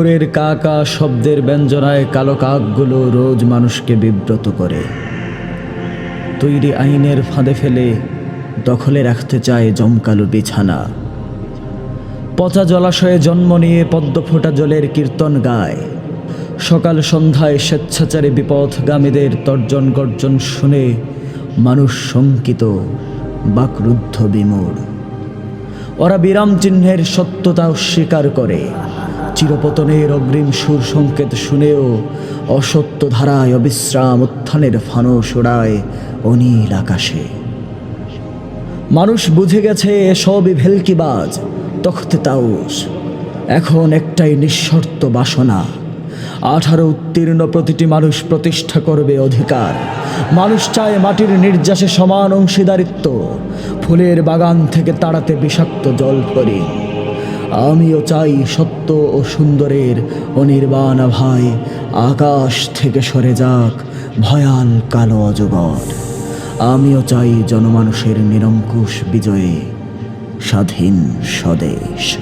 ভোরের কাকা শব্দের ব্যঞ্জনায় কালো কাকগুলো রোজ মানুষকে বিব্রত করে। তৈরি আইনের ফাঁদে ফেলে দখলে রাখতে চায় জমকালো বিছানা। পচা জলাশয়ে জন্ম নিয়ে পদ্ম ফোটা জলের কীর্তন গায়। সকাল সন্ধ্যায় স্বেচ্ছাচারী বিপথগামীদের তর্জন গর্জন শুনে মানুষ শঙ্কিত, বাকরুদ্ধ বিমূঢ়। ওরা বিরাম চিহ্নের সত্যতা অস্বীকার করে। চিরপতনের অগ্রিম সুর সংকেত শুনেও অসত্য ধারায় অবিশ্রাম উত্থানের ফানস ওড়ায় অনীল আকাশে। মানুষ বুঝে গেছে এসবই ভেলকিবাজ, তখতে তাউস। এখন একটাই নিঃশর্ত বাসনা, আঠারো উত্তীর্ণ প্রতিটি মানুষ প্রতিষ্ঠা করবে অধিকার। মানুষ চায় মাটির নির্যাসে সমান অংশীদারিত্ব, ফুলের বাগান থেকে তাড়াতে বিষাক্ত জল পরি আমিও চাই সত্য ও সুন্দরের অনির্বাণ ভাই আকাশ থেকে সরে যাক ভয়াল কালো অজগর। আমিও চাই জনমানুষের নিরঙ্কুশ বিজয়ে স্বাধীন স্বদেশ।